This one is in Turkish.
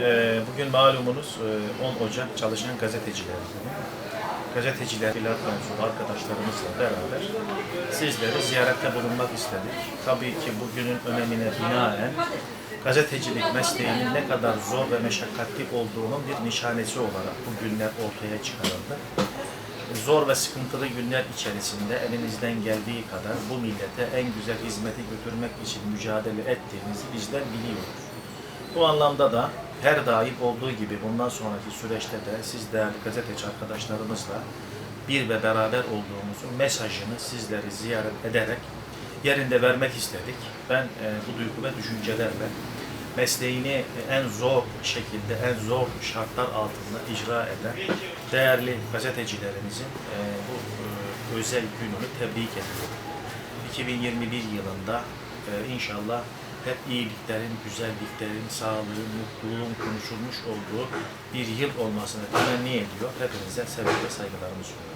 Ee, Bugün malumunuz e, 10 Ocak çalışan gazeteciler. Gazeteciler, filan mensubu arkadaşlarımızla beraber sizleri ziyarette bulunmak istedik. Tabii ki bugünün önemine binaen gazetecilik mesleğinin ne kadar zor ve meşakkatli olduğunun bir nişanesi olarak bu günler ortaya çıkarıldı. Zor ve sıkıntılı günler içerisinde elimizden geldiği kadar bu millete en güzel hizmeti götürmek için mücadele ettiğimizi bizler biliyoruz. Bu anlamda da her daim olduğu gibi bundan sonraki süreçte de siz değerli gazeteci arkadaşlarımızla bir ve beraber olduğumuzu mesajını sizleri ziyaret ederek yerinde vermek istedik. Ben e, bu duygu ve düşüncelerle mesleğini en zor şekilde, en zor şartlar altında icra eden değerli gazetecilerimizin e, bu e, özel gününü tebrik ediyorum. 2021 yılında e, inşallah hep iyiliklerin, güzelliklerin, sağlığın, mutluluğun konuşulmuş olduğu bir yıl olmasını temenni ediyor. Hepinize sevgi ve saygılarımı sunuyorum.